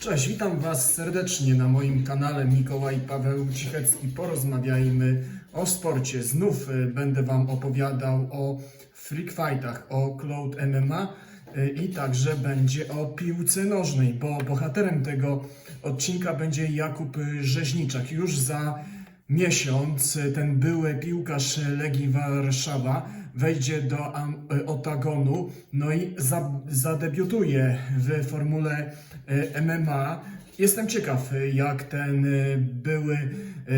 Cześć, witam Was serdecznie na moim kanale Mikołaj Paweł Cichecki. Porozmawiajmy o sporcie. Znów y, będę Wam opowiadał o freak fightach, o Cloud MMA y, i także będzie o piłce nożnej, bo bohaterem tego odcinka będzie Jakub Rzeźniczak. Już za miesiąc ten były piłkarz Legii Warszawa wejdzie do y, oktagonu, no i za, zadebiutuje w formule y, MMA. Jestem ciekaw, jak ten y, były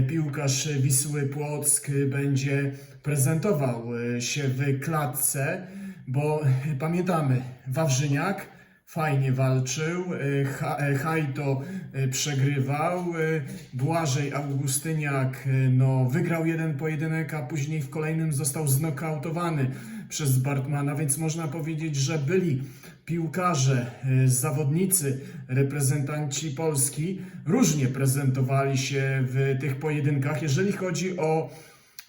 piłkarz Wisły Płock będzie prezentował się w klatce, bo pamiętamy, Wawrzyniak fajnie walczył, y, y, Hajto y, przegrywał, Błażej Augustyniak no, wygrał jeden pojedynek, a później w kolejnym został znokautowany przez Bartmana, więc można powiedzieć, że byli piłkarze, zawodnicy, reprezentanci Polski różnie prezentowali się w tych pojedynkach. Jeżeli chodzi o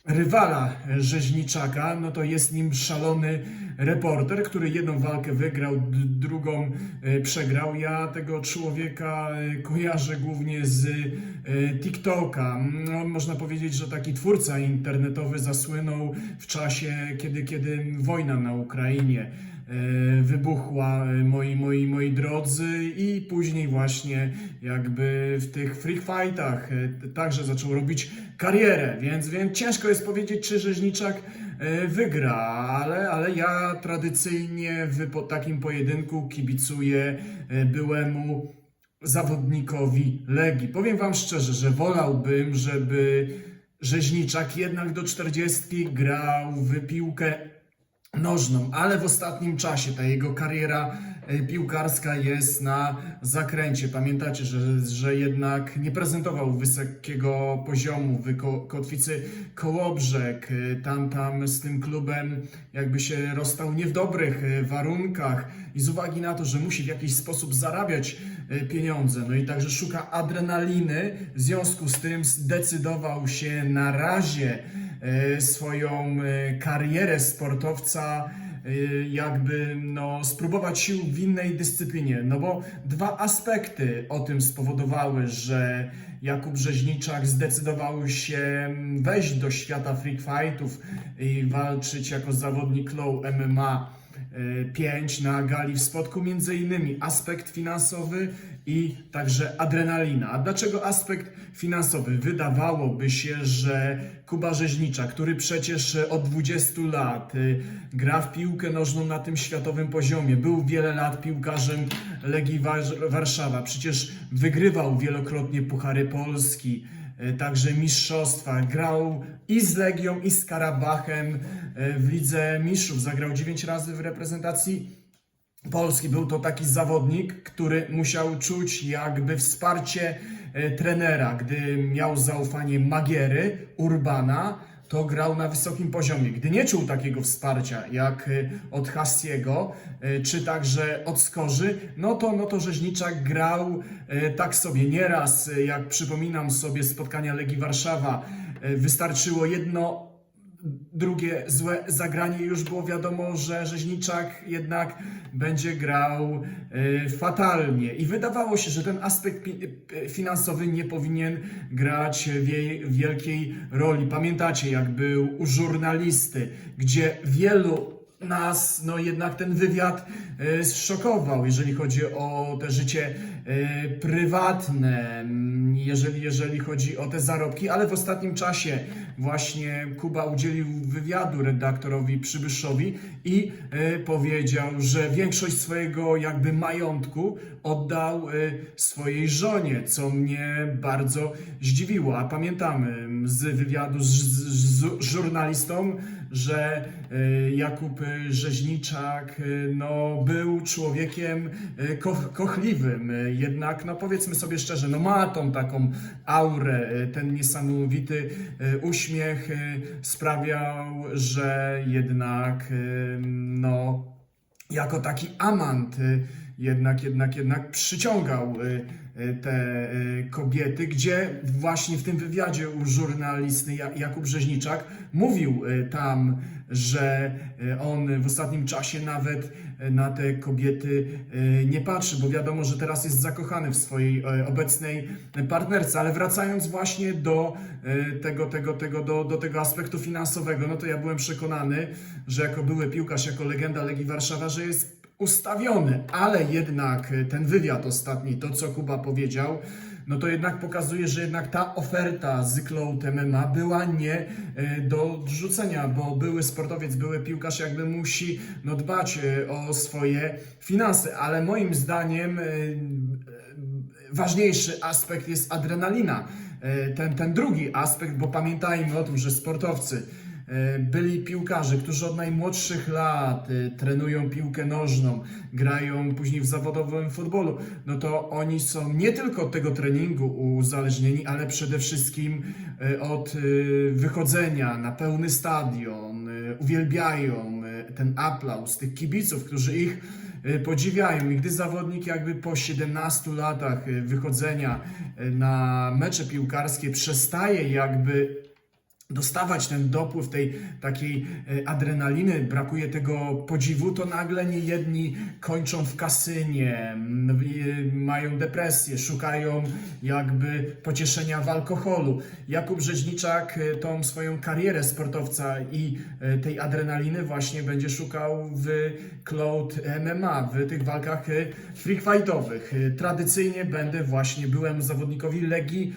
rywala Rzeźniczaka, no to jest nim szalony reporter, który jedną walkę wygrał, drugą e, przegrał. Ja tego człowieka e, kojarzę głównie z e, TikToka. No, można powiedzieć, że taki twórca internetowy zasłynął w czasie, kiedy, kiedy wojna na Ukrainie wybuchła, moi, moi, moi drodzy, i później właśnie jakby w tych free fightach także zaczął robić karierę, więc, więc ciężko jest powiedzieć, czy Rzeźniczak wygra, ale, ale ja tradycyjnie w takim pojedynku kibicuję e, byłemu zawodnikowi Legii. Powiem Wam szczerze, że wolałbym, żeby Rzeźniczak jednak do 40 grał w piłkę nożną, ale w ostatnim czasie ta jego kariera e, piłkarska jest na zakręcie. Pamiętacie, że, że jednak nie prezentował wysokiego poziomu w Ko- Kotwicy Kołobrzeg. E, Tam, tam z tym klubem jakby się rozstał nie w dobrych e, warunkach i z uwagi na to, że musi w jakiś sposób zarabiać pieniądze, no i także szuka adrenaliny, w związku z tym zdecydował się na razie swoją e, karierę sportowca e, jakby no, spróbować sił w innej dyscyplinie. No bo dwa aspekty o tym spowodowały, że Jakub Rzeźniczak zdecydował się wejść do świata freak fightów i walczyć jako zawodnik low MMA. 5 na gali w Spodku, między innymi aspekt finansowy i także adrenalina. A dlaczego aspekt finansowy? Wydawałoby się, że Kuba Rzeźnicza, który przecież od 20 lat y, gra w piłkę nożną na tym światowym poziomie, był wiele lat piłkarzem Legii War- Warszawa, przecież wygrywał wielokrotnie Puchary Polski, y, także mistrzostwa, grał i z Legią, i z Karabachem y, w Lidze Mistrzów, zagrał 9 razy w reprezentacji Polski. Był to taki zawodnik, który musiał czuć jakby wsparcie e, trenera. Gdy miał zaufanie Magiery, Urbana, to grał na wysokim poziomie. Gdy nie czuł takiego wsparcia jak e, od Hassiego, e, czy także od Skorzy, no to, no to Rzeźniczak grał tak sobie nieraz, jak przypominam sobie spotkania Legii Warszawa, wystarczyło jedno drugie złe zagranie już było wiadomo, że Rzeźniczak jednak będzie grał e, fatalnie. I wydawało się, że ten aspekt e, finansowy nie powinien grać wie- wielkiej roli. Pamiętacie, jak był u żurnalisty, gdzie wielu nas, no jednak ten wywiad e, zszokował, jeżeli chodzi o te życie prywatne, mm, jeżeli, jeżeli chodzi o te zarobki, ale w ostatnim czasie właśnie Kuba udzielił wywiadu redaktorowi Przybyszowi i e, powiedział, że większość swojego jakby majątku oddał e, swojej żonie, co mnie bardzo zdziwiło. A pamiętamy z wywiadu z, z, z żurnalistą, że e, Jakub Rzeźniczak e, no, był człowiekiem e, ko kochliwym, jednak no, powiedzmy sobie szczerze, no, ma tą taką aurę, ten niesamowity uśmiech sprawiał, że jednak no, jako taki amant y, jednak, jednak, jednak przyciągał y, y, te y, kobiety, gdzie właśnie w tym wywiadzie u żurnalisty Ja- Jakub Rzeźniczak mówił tam, że on w ostatnim czasie nawet na te kobiety nie patrzy, bo wiadomo, że teraz jest zakochany w swojej obecnej partnerce, ale wracając właśnie do tego, tego, tego, do, do tego aspektu finansowego, no to ja byłem przekonany, że jako były piłkarz, jako legenda Legii Warszawa, że jest ustawiony, ale jednak y, ten wywiad ostatni, to co Kuba powiedział, no to jednak pokazuje, że jednak ta oferta z Cloud MMA była nie y, do odrzucenia, bo były sportowiec, były piłkarz jakby musi no, dbać y, o swoje finanse, ale moim zdaniem ważniejszy aspekt jest adrenalina. Ten, ten drugi aspekt, bo pamiętajmy o tym, że sportowcy E, byli piłkarze, którzy od najmłodszych lat e, trenują piłkę nożną, grają później w zawodowym futbolu, no to oni są nie tylko od tego treningu uzależnieni, ale przede wszystkim e, od e, wychodzenia na pełny stadion, e, uwielbiają e, ten aplauz tych kibiców, którzy ich e, podziwiają. I gdy zawodnik jakby po 17 latach e, wychodzenia e, na mecze piłkarskie przestaje jakby dostawać ten dopływ tej takiej e, adrenaliny, brakuje tego podziwu, to nagle nie jedni kończą w kasynie, mają depresję, szukają jakby pocieszenia w alkoholu. Jakub Rzeźniczak e, tą swoją karierę sportowca i e, tej adrenaliny właśnie będzie szukał w Cloud MMA, w tych walkach free fightowych. Tradycyjnie będę właśnie byłem zawodnikowi Legii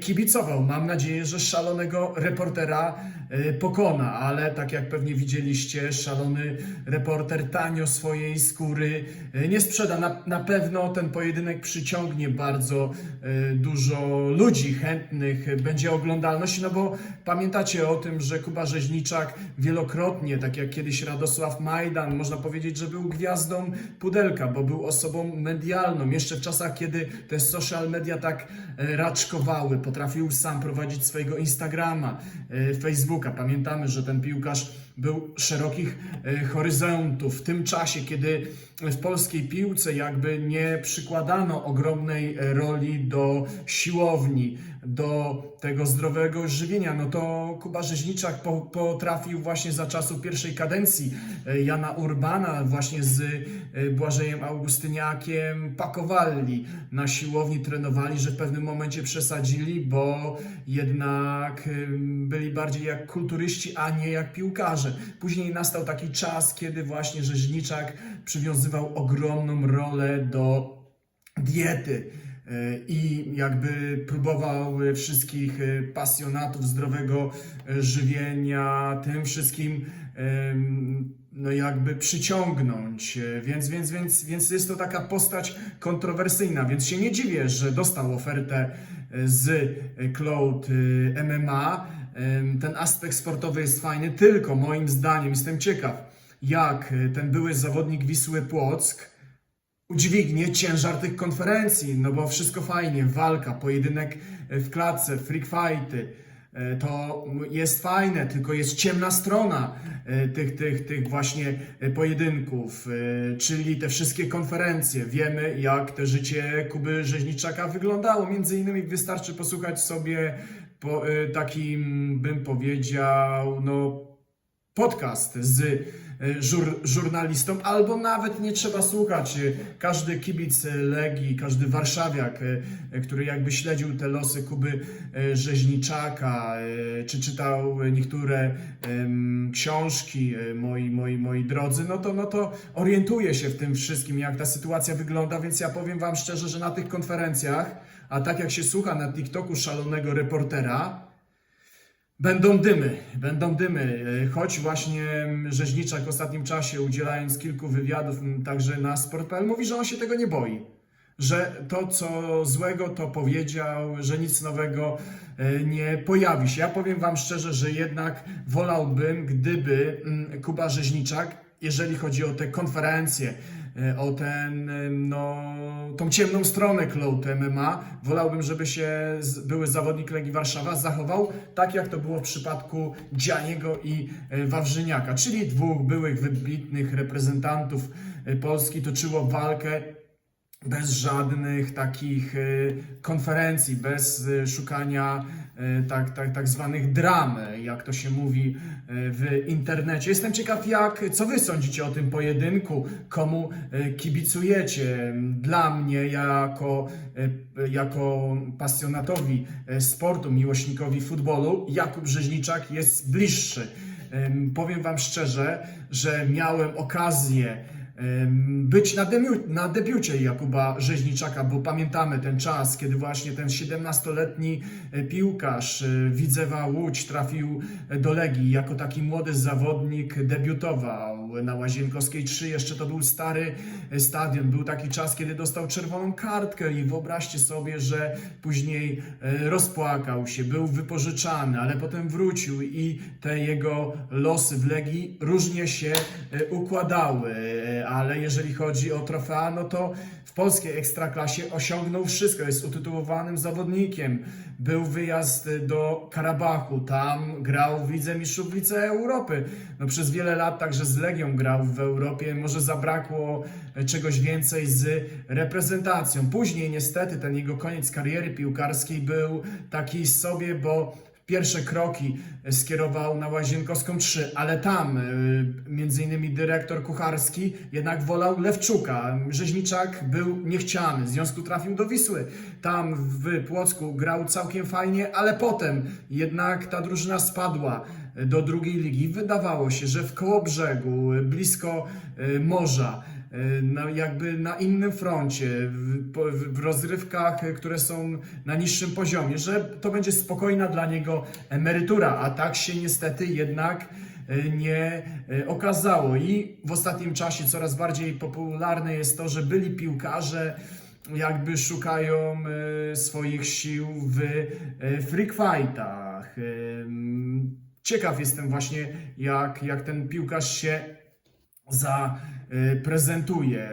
kibicował. Mam nadzieję, że szalonego reportera e, pokona, ale tak jak pewnie widzieliście, szalony reporter tanio swojej skóry e, nie sprzeda. Na, na pewno ten pojedynek przyciągnie bardzo e, dużo ludzi chętnych, będzie oglądalność, no bo pamiętacie o tym, że Kuba Rzeźniczak wielokrotnie, tak jak kiedyś Radosław Majdan, można powiedzieć, że był gwiazdą pudelka, bo był osobą medialną. Jeszcze w czasach, kiedy te social media tak raczkowały, potrafił sam prowadzić swojego Instagrama, Facebooka. Pamiętamy, że ten piłkarz był szerokich e, horyzontów. W tym czasie, kiedy w polskiej piłce jakby nie przykładano ogromnej e, roli do siłowni, do tego zdrowego żywienia, no to Kuba Rzeźniczak po, potrafił właśnie za czasów pierwszej kadencji e, Jana Urbana właśnie z e, Błażejem Augustyniakiem pakowali. Na siłowni, trenowali, że w pewnym momencie przesadzili, bo jednak em, byli bardziej jak kulturyści, a nie jak piłkarze. Później nastał taki czas, kiedy właśnie Rzeźniczak przywiązywał ogromną rolę do diety. e, i jakby próbował e, wszystkich e, pasjonatów zdrowego e, żywienia tym wszystkim no jakby przyciągnąć, więc, więc, więc, więc jest to taka postać kontrowersyjna, więc się nie dziwię, że dostał ofertę z Cloud MMA. Ten aspekt sportowy jest fajny, tylko moim zdaniem jestem ciekaw, jak ten były zawodnik Wisły Płock udźwignie ciężar tych konferencji, no bo wszystko fajnie, walka, pojedynek w klatce, freak fighty, e, to jest fajne, tylko jest ciemna strona e, tych, tych, tych właśnie e, pojedynków, e, czyli te wszystkie konferencje. Wiemy, jak te życie Kuby Rzeźniczaka wyglądało. Między innymi wystarczy posłuchać sobie po e, takim, bym powiedział, no podcast z e, żur, żurnalistą, albo nawet nie trzeba słuchać. E, Każdy kibic e, Legii, każdy warszawiak, e, e, który jakby śledził te losy Kuby e, Rzeźniczaka, e, czy czytał e, niektóre książki, e, moi, moi, moi drodzy, no to, no to orientuje się w tym wszystkim, jak ta sytuacja wygląda, więc ja powiem Wam szczerze, że na tych konferencjach, a tak jak się słucha na TikToku szalonego reportera, Będą dymy, będą dymy. Choć właśnie Rzeźniczak w ostatnim czasie, udzielając kilku wywiadów także na Sport.pl, mówi, że on się tego nie boi. Że to, co złego, to powiedział, że nic nowego e, nie pojawi się. Ja powiem Wam szczerze, że jednak wolałbym, gdyby Kuba Rzeźniczak, jeżeli chodzi o te konferencje, o ten, e, no, tą ciemną stronę Cloud MMA. Wolałbym, żeby się były zawodnik Legii Warszawa zachował tak, jak to było w przypadku Dzianiego i e, Wawrzyniaka, czyli dwóch byłych wybitnych reprezentantów e, Polski toczyło walkę bez żadnych takich e, konferencji, bez e, szukania e, tak, tak, tak zwanych dram, jak to się mówi w internecie. Jestem ciekaw, jak, co wy sądzicie o tym pojedynku, komu kibicujecie. Dla mnie, jako, jako pasjonatowi sportu, miłośnikowi futbolu, Jakub Rzeźniczak jest bliższy. Em, Powiem wam szczerze, że miałem okazję być na, demiu, na debiucie Jakuba Rzeźniczaka, bo pamiętamy ten czas, kiedy właśnie ten 17-letni e, piłkarz e, Widzewa Łódź trafił do Legii. Jako taki młody zawodnik debiutował na Łazienkowskiej 3, jeszcze to był stary e, stadion, był taki czas, kiedy dostał czerwoną kartkę i wyobraźcie sobie, że później e, rozpłakał się, był wypożyczany, ale potem wrócił i te jego losy w Legii różnie się e, układały, ale jeżeli chodzi o trofea, no to w polskiej ekstraklasie osiągnął wszystko, jest utytułowanym zawodnikiem. Był wyjazd do Karabachu, tam grał w Lidze Mistrzów, Europy. No przez wiele lat także z Legią grał w Europie, może zabrakło e, czegoś więcej z reprezentacją. Później niestety ten jego koniec kariery piłkarskiej był taki sobie, bo pierwsze kroki skierował na Łazienkowską 3, ale tam y, między innymi dyrektor kucharski jednak wolał Lewczuka. Rzeźniczak był niechciany, w związku trafił do Wisły. Tam w Płocku grał całkiem fajnie, ale potem jednak ta drużyna spadła do drugiej ligi. Wydawało się, że w Kołobrzegu, blisko y, morza, na, jakby na innym froncie, w, w rozrywkach, które są na niższym poziomie, że to będzie spokojna dla niego emerytura, a tak się niestety jednak nie okazało. I w ostatnim czasie coraz bardziej popularne jest to, że byli piłkarze jakby szukają swoich sił w freak fightach. Ciekaw jestem właśnie, jak, jak ten piłkarz się zaprezentuje.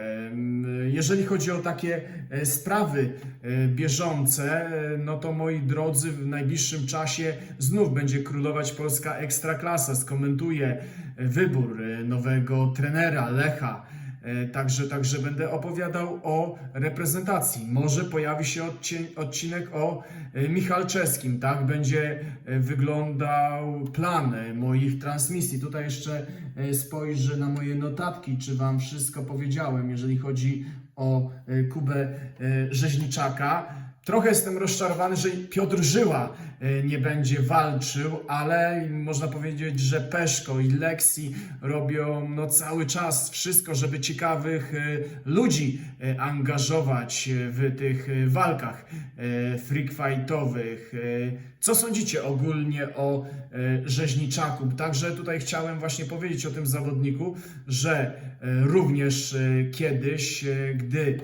Jeżeli chodzi o takie e, sprawy e, bieżące, e, no to moi drodzy, w najbliższym czasie znów będzie królować polska ekstraklasa. Skomentuję e, wybór e, nowego trenera Lecha. E, Także, także będę opowiadał o reprezentacji. Może pojawi się odcinek o e, Michalczewskim, tak? Będzie e, wyglądał plan moich transmisji. Tutaj jeszcze spojrzę na moje notatki, czy Wam wszystko powiedziałem, jeżeli chodzi o Kubę Rzeźniczaka. Trochę jestem rozczarowany, że Piotr Żyła nie będzie walczył, ale można powiedzieć, że Peszko i Lexi robią no, cały czas wszystko, żeby ciekawych e, ludzi e, angażować w tych walkach freak fightowych. Co sądzicie ogólnie o Rzeźniczaku? Także tutaj chciałem właśnie powiedzieć o tym zawodniku, że również kiedyś, gdy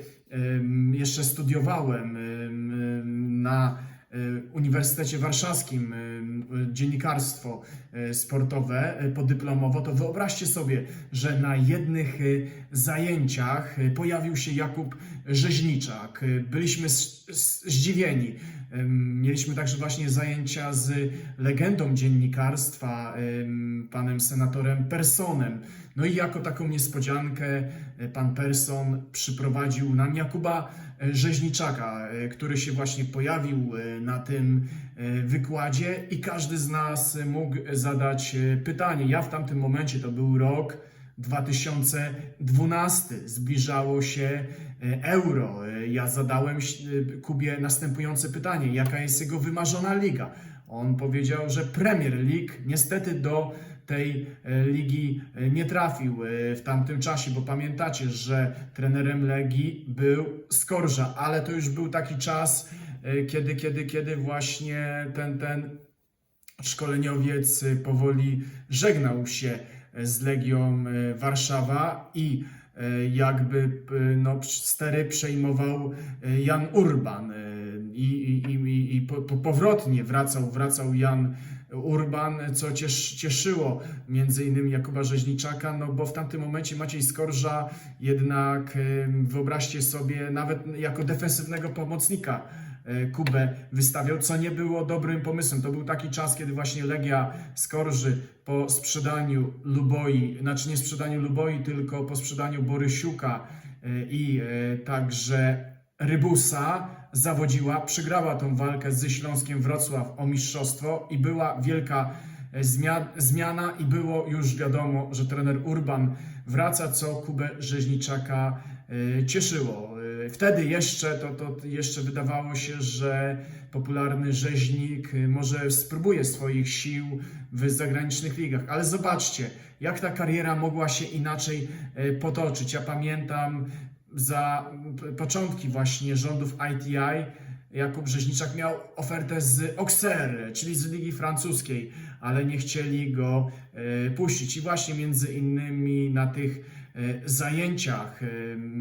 jeszcze studiowałem em, em, na Uniwersytecie Warszawskim em, dziennikarstwo e, sportowe podyplomowo, to wyobraźcie sobie, że na jednych zajęciach pojawił się Jakub Rzeźniczak. Byliśmy zdziwieni. Mieliśmy także właśnie zajęcia z legendą dziennikarstwa, em, panem senatorem Personem. No i jako taką niespodziankę e, pan Person przyprowadził nam Jakuba e, Rzeźniczaka, e, który się właśnie pojawił na tym wykładzie i każdy z nas mógł zadać pytanie. Ja w tamtym momencie, to był rok 2012, zbliżało się euro. E, Ja zadałem e, Kubie następujące pytanie: jaka jest jego wymarzona liga? On powiedział, że Premier League niestety do tej e, ligi e, nie trafił e, w tamtym czasie, bo pamiętacie, że trenerem Legii był Skorża, ale to już był taki czas, e, kiedy, kiedy, kiedy właśnie ten, ten szkoleniowiec powoli żegnał się z Legią Warszawa i jakby y, no, stery przejmował y, Jan Urban i, i, i, i po, po, powrotnie wracał, wracał Jan Urban, co ciesz, cieszyło między innymi Jakuba Rzeźniczaka, no bo w tamtym momencie Maciej Skorża jednak wyobraźcie sobie nawet jako defensywnego pomocnika e, Kubę wystawiał, co nie było dobrym pomysłem. To był taki czas, kiedy właśnie Legia Skorży po sprzedaniu Luboi, znaczy nie sprzedaniu Luboi, tylko po sprzedaniu Borysiuka e, i e, także Rybusa zawodziła, przegrała tą walkę ze Śląskiem Wrocław o mistrzostwo i była wielka e, zmia- zmiana i było już wiadomo, że trener Urban wraca, co Kubę Rzeźniczaka e, cieszyło. Wtedy jeszcze to, to jeszcze wydawało się, że popularny rzeźnik e, może spróbuje swoich sił w zagranicznych ligach, ale zobaczcie, jak ta kariera mogła się inaczej e, potoczyć. Ja pamiętam za początki właśnie rządów ITI Jakub Rzeźniczak miał ofertę z Auxerre, czyli z Ligi Francuskiej, ale nie chcieli go e, puścić. I właśnie między innymi na tych zajęciach e,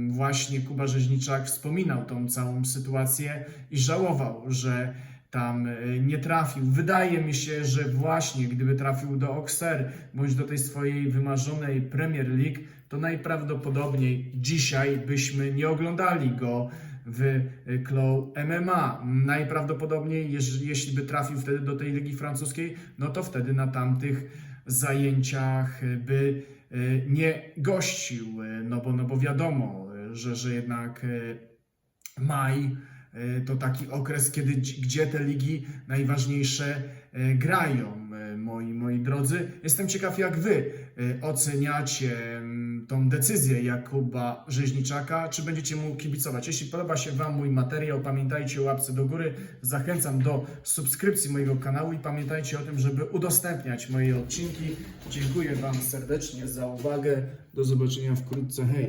właśnie Kuba Rzeźniczak wspominał tą całą sytuację i żałował, że tam e, nie trafił. Wydaje mi się, że właśnie gdyby trafił do Auxerre bądź do tej swojej wymarzonej Premier League, to najprawdopodobniej dzisiaj byśmy nie oglądali go w Claw MMA. Najprawdopodobniej, jeśli by trafił wtedy do tej ligi francuskiej, no to wtedy na tamtych zajęciach by nie gościł, y, no bo, no bo wiadomo, y, że, że jednak y, maj y, to taki okres, kiedy, gdzie te ligi najważniejsze y, grają, y, moi, moi drodzy. Jestem ciekaw, jak wy y, oceniacie mm, tą decyzję Jakuba Rzeźniczaka, czy będziecie mu kibicować. Jeśli podoba się wam mój materiał, pamiętajcie o łapce do góry. Zachęcam do subskrypcji mojego kanału i pamiętajcie o tym, żeby udostępniać moje odcinki. Dziękuję wam serdecznie za uwagę. Do zobaczenia wkrótce. Hej!